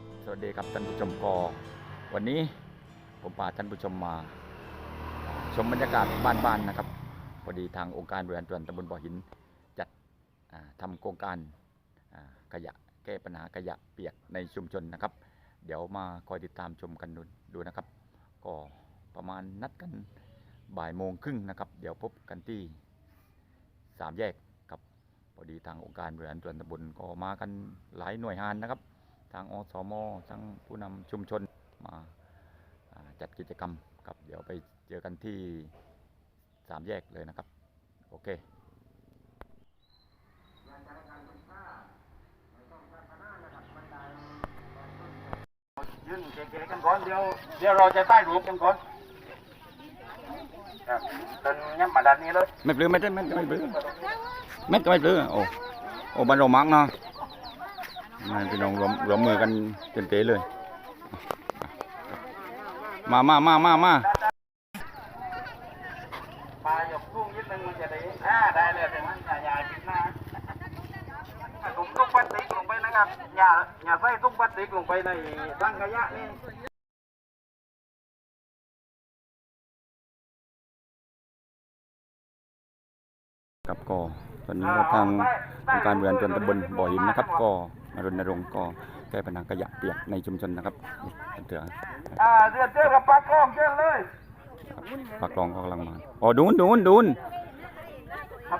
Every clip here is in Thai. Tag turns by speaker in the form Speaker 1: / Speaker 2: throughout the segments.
Speaker 1: ครับ สวัสดีครับท่านผู้ชมกอวันนี้ผมพาท่านผู้ชมมา ชมบรรยากาศบ้านๆนะครับ พอดีทางองค์การบริหารส่วนตำบลบ่อหิน จัดอ่าทำโครงการขยะแก้ปัญหาขยะเปียกในชุมชนนะครับ เดี๋ยวมาคอยติดตามชมกันดูดูนะครับ ก็ประมาณนัดกันบ่ายโมงครึ่งนะครับ เดี๋ยวพบกันที่สามแยกครับพอดีทางองค์การบริหารส่วนตำบลก็มากันหลายหน่วยงานนะครับ ทางอสมทั้งผู้นำชุมชนมาอ่าจัดกิจกรรมครับเดี๋ยวไปเจอกันที่สามแยกเลยนะครับ โอเค
Speaker 2: ยืนเก๋ๆกันก่อนเดี๋ยวเดี๋ยวเราจะใต้รูปกันก่อนครับเป็นย้ำมาด้านนี้เลย
Speaker 1: ไม่ปลื้มไม่ได้ไม่ไม่ปลื้มไม่ก็ไม่ปลื้มโอ้โอ้บ้านเรามักเนาะ มาพี่น้องรวมรวมมือกันเต็มเตะเลย มามามามามา
Speaker 2: ปลาหยกกุ้งนิดนึงมันจะได้อ่าได้เลยแต่มันอย่าอย่าปิดหน้าถุงตุ้งพลาสติกลงไปนะครับอย่าอย่าใส่ตุ้งพลาสติกลงไปในถังขยะนี่
Speaker 1: ครับก็ตอนนี้ทางองค์การบริหารส่วนตำบลบ่อหินนะครับก็มา รณรงค์ก็แก้ปัญหาขยะเปียกในชุมชนนะครับนี่เถื่อ
Speaker 2: อ่าเดือดเจอกับปลากล้องเจอเลย
Speaker 1: ปากรองก็กำลังมาอ๋อดูนดูนดูน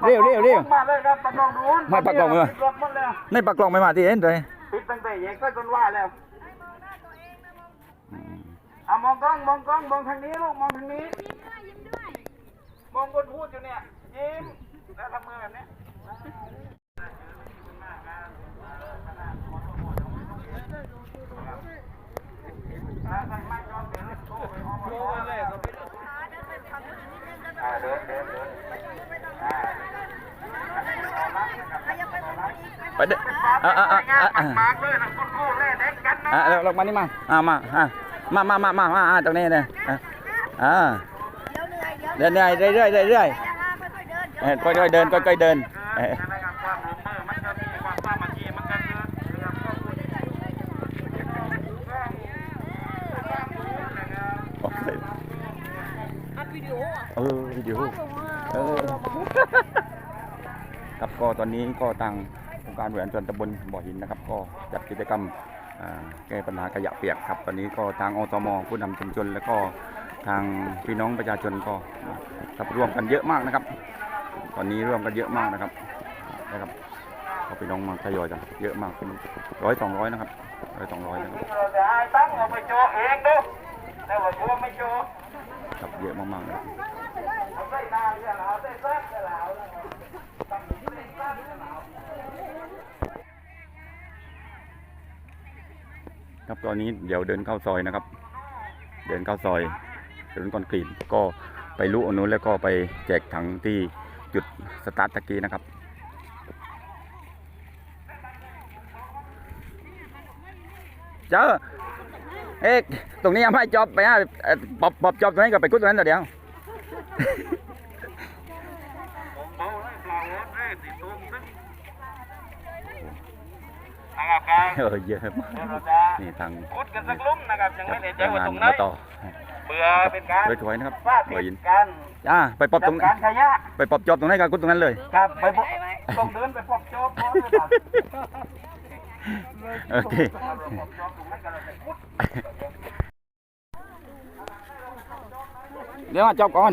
Speaker 1: เร็วเร็วเร็ว
Speaker 2: มาเลยครับปลากล้องดูน
Speaker 1: มาปลากล้องเลย
Speaker 2: ปิดรถหมดแล้ว
Speaker 1: ในปากรองไม่มาที่เอ็นเลย
Speaker 2: ปิดตั้งแต่เย็นก็จนว่าแล้ว
Speaker 1: อืม
Speaker 2: เอามองกล้องมองกล้องมองทางนี้ลูกมองทางนี้มองคนพูดอยู่เนี่ยยิ้มแล้วทำมือแบบเนี้ยอ่าเดินเดินเดินอ่า
Speaker 1: ไปเด้ออะอะอะอะอะ
Speaker 2: มากเลยนะคุณครูเล่นเด็กกันนะ
Speaker 1: อะเราลงมานี่มาอะมาอะมามามามามาอะตรงนี้เลยอะอ่าเดินได้เรื่อยเรื่อยเรื่อยเออค่อยๆเดินค่อยๆเดินเออ
Speaker 2: นะครับความร่วมมือมันจะมีความสามัคคีมันก็คือเรื่องครอบครัว
Speaker 1: โอเค
Speaker 3: อั ดวิดีโออะ
Speaker 1: เออวิดีโอเออครับก็ตอนนี้ก็ทางองค์การบริหารส่วนตำบลบ่อหินนะครับ ก็จัดกิจกรรมอ่าแก้ปัญหาขยะเปียกครับ ตอนนี้ก็ทางอสมผู้นำชุมชน แล้วก็ทางพี่น้องประชาชนก็ครับร่วมกันเยอะมากนะครับ ตอนนี้ร่วมกันเยอะมากนะครับนะครับก็พี่น้องมาทยอยกันเยอะมากเป็นร้อยสองร้อยนะครับร้อยสองร้อยนะครับ
Speaker 2: เราจะให้ตั้งเอาไปโจเองดูแต่ว่าตัวไม่โจ
Speaker 1: ครับเยอะมากๆ
Speaker 2: เอาใส่หน้าเรื่องเอาใส่ซักเรื่องเอา
Speaker 1: ครับตอนนี้เดี๋ยวเดินเข้าซอยนะครับ เดินเข้าซอยถนนคอนกรีตก็ไปลุอันนู้นแล้วก็ไปแจกถังที่จุดสตาร์ทตะกี้นะครับเจอ เอ๊ะตรงนี้ยังไม่จอบไปฮะเอ่อปอบปอบจอบตรงนี้ก็ไปกุดตรงนั้นเดี๋ยว
Speaker 2: เอาเลยปลาหัวเอ้ยติดตุ้มซึนะครับครับ
Speaker 1: เออเยอะมาก
Speaker 2: เดี๋ยวเราจะ
Speaker 1: นี่ทาง
Speaker 2: ขุดกันสักลุ่มนะครับยัง
Speaker 1: จั
Speaker 2: ไม่
Speaker 1: บ
Speaker 2: แน่ใจ
Speaker 1: แรง
Speaker 2: ว่า
Speaker 1: งาน
Speaker 2: ตรงไหน
Speaker 1: มาต่อ
Speaker 2: เบื่อเป็นการ
Speaker 1: สวยๆนะครับ
Speaker 2: ฟาด
Speaker 1: หัว
Speaker 2: ติ
Speaker 1: หิน
Speaker 2: ดกัน
Speaker 1: อ่าไปปอบตรง
Speaker 2: จัดการขยะ
Speaker 1: ไปปอบจอบตรงไหนก็กุดตรงนั้นเลย
Speaker 2: ครับไปพบต้องเดินไปพบโจ๊กก่อนนะครับ
Speaker 1: โอเค เดี๋ยวมาจับก่อน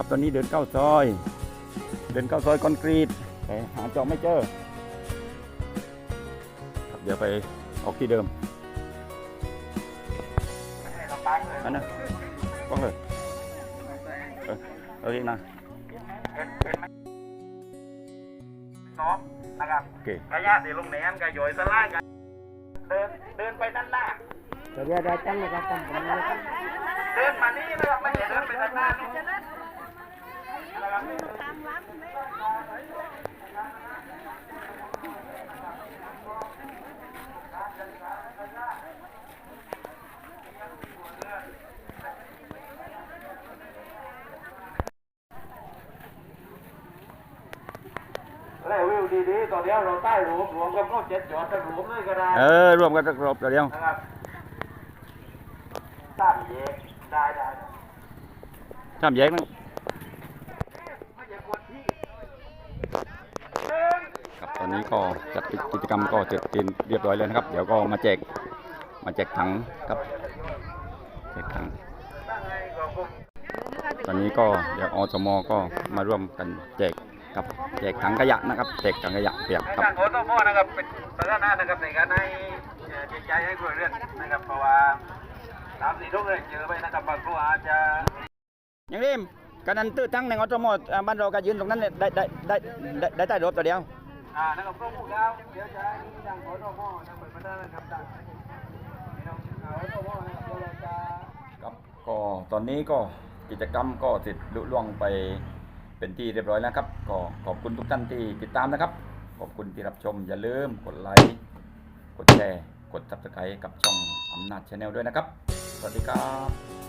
Speaker 1: ครับตอนนี้เดินเข้าซอย เดินเข้าซอยคอนกรีตแต่หาจอบไม่เจอครับเดี๋ยวไปออกที่เดิมอันนั้นกล้องเลยเออเอาอีกนะ
Speaker 2: สองนะครับ
Speaker 1: โอเค
Speaker 2: ขยะที่ลงในอันก็ย่อยสลายกันเดินเดินไปด้านหน้า
Speaker 4: Rồi ra ra chắn ra chắn cũng như thế.
Speaker 2: เดินมานี่นะครับไม่ใช่เดินไปด้านหน้านี่นะครับ แล้ววิวดีๆตอนเดียวเราใต้รูปรวมกับรถเจ็ดจอดกับรูปเลยก็ได้
Speaker 1: เออรวมกันสักรอบเดียว
Speaker 2: นะครับสามเยกได้ได้ได้
Speaker 1: สามแยกนั่น
Speaker 2: ไม่ใช่คนที่
Speaker 1: ครับ ตอนนี้ก็จัดกิจกรรมก็เสร็จเป็นเรียบร้อยแล้วนะครับ เดี๋ยวก็มาแจกมาแจกถังครับแจกถัง
Speaker 2: ตั้งไงก็คง
Speaker 1: ตอนนี้ก็เดี๋ยวอสมก็มาร่วมกันแจกครับแจกถังขยะนะครับแจกถังขยะเปียกครับ
Speaker 2: ทางโอโตโมนะครับเป็นประธานนะครับในการให้เอ่อจิตใจให้ครัวเรือนนะครับเพราะว่าสามสี่ทุกเลยเจอไปนะครับบางครัวอาจจะ
Speaker 1: อย่างนี้กันนั้นตื้อทั้งในอสมอ่าบ้านเราก็ยืนตรงนั้นเนี่ยได้ได้ได้ได้ได้ใต้รถตัวเดียว
Speaker 2: อ่านะครับก็พูดแล้วเดี๋ยวจะให้ทางโอโตโมทางเปิดประธานนะครับทางพี่น้องอ่าโอโตโมนะครับเดี๋ยวเราจะ
Speaker 1: ครับก็ตอนนี้ก็กิจกรรมก็เสร็จลุล่วงไปเป็นที่เรียบร้อยแล้วครับ ก็ขอบคุณทุกท่านที่ติดตามนะครับ ขอบคุณที่รับชมอย่าลืมกดไลค์กดแชร์ กด subscribe กับช่องอำนาจชาแนลด้วยนะครับ สวัสดีครับ